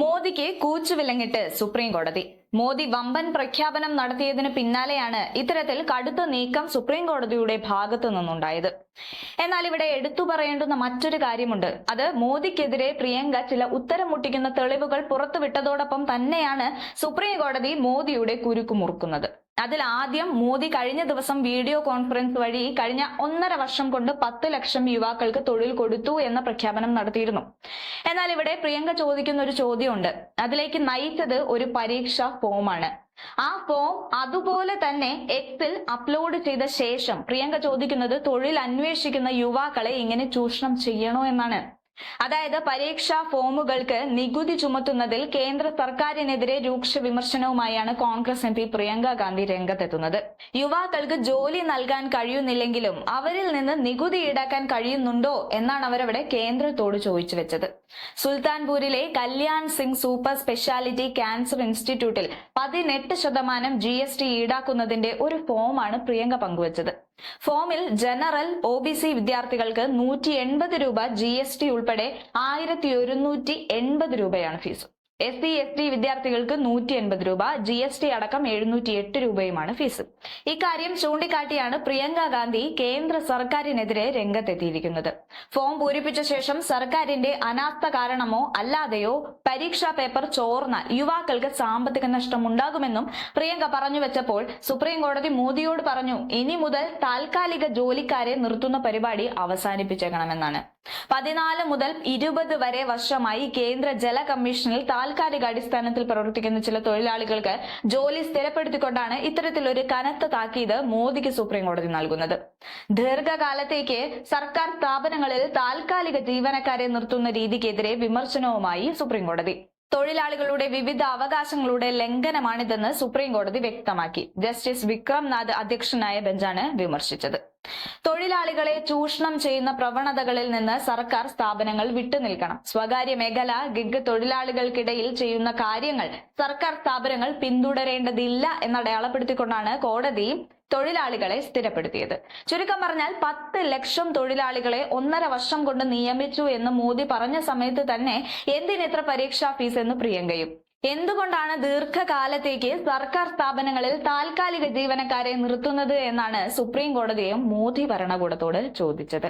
മോദിക്ക് കൂച്ചുവിലങ്ങിട്ട് സുപ്രീം കോടതി. മോദി വമ്പൻ പ്രഖ്യാപനം നടത്തിയതിന് പിന്നാലെയാണ് ഇത്തരത്തിൽ കടുത്ത നീക്കം സുപ്രീം കോടതിയുടെ ഭാഗത്തു നിന്നുണ്ടായത്. എന്നാൽ ഇവിടെ എടുത്തു പറയേണ്ടുന്ന മറ്റൊരു കാര്യമുണ്ട്. അത് മോദിക്കെതിരെ പ്രിയങ്ക ചില ഉത്തരം മുട്ടിക്കുന്ന തെളിവുകൾ പുറത്തുവിട്ടതോടൊപ്പം തന്നെയാണ് സുപ്രീം കോടതി മോദിയുടെ കുരുക്ക് മുറുക്കുന്നത്. അതിൽ ആദ്യം മോദി കഴിഞ്ഞ ദിവസം വീഡിയോ കോൺഫറൻസ് വഴി കഴിഞ്ഞ ഒന്നര വർഷം കൊണ്ട് പത്ത് ലക്ഷം യുവാക്കൾക്ക് തൊഴിൽ കൊടുത്തു എന്ന പ്രഖ്യാപനം നടത്തിയിരുന്നു. എന്നാൽ ഇവിടെ പ്രിയങ്ക ചോദിക്കുന്ന ഒരു ചോദ്യമുണ്ട്. അതിലേക്ക് നയിച്ചത് ഒരു പരീക്ഷാ ഫോമാണ്. ആ ഫോം അതുപോലെ തന്നെ എക്സിൽ അപ്ലോഡ് ചെയ്ത ശേഷം പ്രിയങ്ക ചോദിക്കുന്നത് തൊഴിൽ അന്വേഷിക്കുന്ന യുവാക്കളെ ഇങ്ങനെ ചൂഷണം ചെയ്യണോ എന്നാണ്. അതായത് പരീക്ഷാ ഫോമുകൾക്ക് നികുതി ചുമത്തുന്നതിൽ കേന്ദ്ര സർക്കാരിനെതിരെ രൂക്ഷ വിമർശനവുമായാണ് കോൺഗ്രസ് എം പി പ്രിയങ്ക ഗാന്ധി രംഗത്തെത്തുന്നത്. യുവാക്കൾക്ക് ജോലി നൽകാൻ കഴിയുന്നില്ലെങ്കിലും അവരിൽ നിന്ന് നികുതി ഈടാക്കാൻ കഴിയുന്നുണ്ടോ എന്നാണ് അവരവിടെ കേന്ദ്രത്തോട് ചോദിച്ചു വെച്ചത്. സുൽത്താൻപൂരിലെ Kalyan Singh super speciality cancer ഇൻസ്റ്റിറ്റ്യൂട്ടിൽ പതിനെട്ട് ശതമാനം ജി എസ് ടി ഈടാക്കുന്നതിന്റെ ഒരു ഫോമാണ് പ്രിയങ്ക പങ്കുവച്ചത്. ഫോമിൽ ജനറൽ ഒ ബി സി വിദ്യാർത്ഥികൾക്ക് നൂറ്റി എൺപത് രൂപ ജി എസ് ടി ഉൾപ്പെടെ ആയിരത്തി ഒരുന്നൂറ്റി എൺപത് രൂപയാണ് fees. S C S T വിദ്യാർത്ഥികൾക്ക് നൂറ്റി എൺപത് രൂപ ജി എസ് ടി അടക്കം എഴുന്നൂറ്റി എട്ട് രൂപയുമാണ് ഫീസ്. ഇക്കാര്യം ചൂണ്ടിക്കാട്ടിയാണ് പ്രിയങ്ക ഗാന്ധി കേന്ദ്ര സർക്കാരിനെതിരെ രംഗത്തെത്തിയിരിക്കുന്നത്. ഫോം പൂരിപ്പിച്ച ശേഷം സർക്കാരിന്റെ അനാസ്ഥ കാരണമോ അല്ലാതെയോ പരീക്ഷാ പേപ്പർ ചോർന്ന യുവാക്കൾക്ക് സാമ്പത്തിക നഷ്ടം ഉണ്ടാകുമെന്നും പ്രിയങ്ക പറഞ്ഞു വെച്ചപ്പോൾ സുപ്രീം കോടതി മോദിയോട് പറഞ്ഞു ഇനി മുതൽ താൽക്കാലിക ജോലിക്കാരെ നിർത്തുന്ന പരിപാടി അവസാനിപ്പിച്ചേക്കണമെന്നാണ്. പതിനാല് മുതൽ ഇരുപത് വരെ വർഷമായി കേന്ദ്ര ജല കമ്മീഷനിൽ താൽക്കാലിക അടിസ്ഥാനത്തിൽ പ്രവർത്തിക്കുന്ന ചില തൊഴിലാളികൾക്ക് ജോലി സ്ഥിരപ്പെടുത്തിക്കൊണ്ടാണ് ഇത്തരത്തിലൊരു കനത്ത താക്കീത് മോദിക്ക് സുപ്രീം കോടതി നൽകുന്നത്. ദീർഘകാലത്തേക്ക് സർക്കാർ സ്ഥാപനങ്ങളിൽ താൽക്കാലിക ജീവനക്കാരെ നിർത്തുന്ന രീതിക്കെതിരെ വിമർശനവുമായി സുപ്രീം കോടതി തൊഴിലാളികളുടെ വിവിധ അവകാശങ്ങളുടെ ലംഘനമാണിതെന്ന് സുപ്രീം കോടതി വ്യക്തമാക്കി. ജസ്റ്റിസ് വിക്രം നാഥ് അധ്യക്ഷനായ ബെഞ്ചാണ് വിമർശിച്ചത്. തൊഴിലാളികളെ ചൂഷണം ചെയ്യുന്ന പ്രവണതകളിൽ നിന്ന് സർക്കാർ സ്ഥാപനങ്ങൾ വിട്ടുനിൽക്കണം സ്വകാര്യ മേഖല ഗിഗ് തൊഴിലാളികൾക്കിടയിൽ ചെയ്യുന്ന കാര്യങ്ങൾ സർക്കാർ സ്ഥാപനങ്ങൾ പിന്തുടരേണ്ടതില്ല എന്നടയാളപ്പെടുത്തിക്കൊണ്ടാണ് കോടതി തൊഴിലാളികളെ സ്ഥിരപ്പെടുത്തിയത്. ചുരുക്കം പറഞ്ഞാൽ പത്ത് ലക്ഷം തൊഴിലാളികളെ ഒന്നര വർഷം കൊണ്ട് നിയമിച്ചു എന്ന് മോദി പറഞ്ഞ സമയത്ത് തന്നെ എന്തിനെത്ര പരീക്ഷാ ഫീസ് എന്ന് പ്രിയങ്കയും? എന്തുകൊണ്ടാണ് ദീർഘകാലത്തേക്ക് സർക്കാർ സ്ഥാപനങ്ങളിൽ താൽക്കാലിക ജീവനക്കാരെ നിർത്തുന്നത് എന്നാണ് സുപ്രീം കോടതിയും മോദി ഭരണകൂടത്തോട് ചോദിച്ചത്.